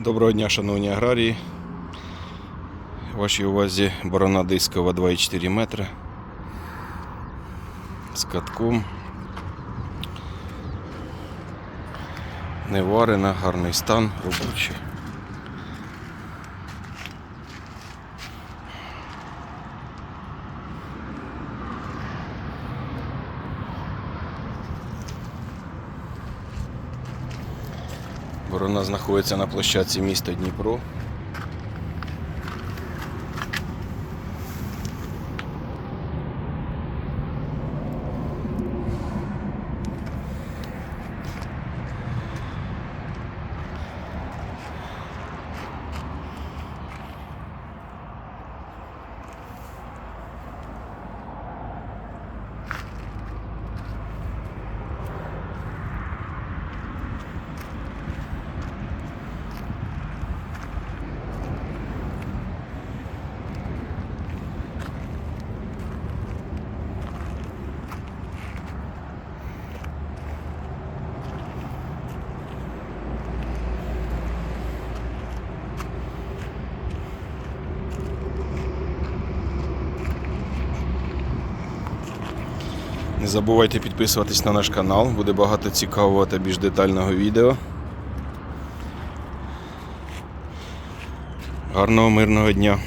Доброго дня, шановні аграрії. Вашій увазі борона дискова 2,4 метри з катком. Не варена, гарний стан, робочий. Борона знаходиться на площадці міста Дніпро. Не забувайте підписуватись на наш канал, буде багато цікавого та більш детального відео. Гарного мирного дня!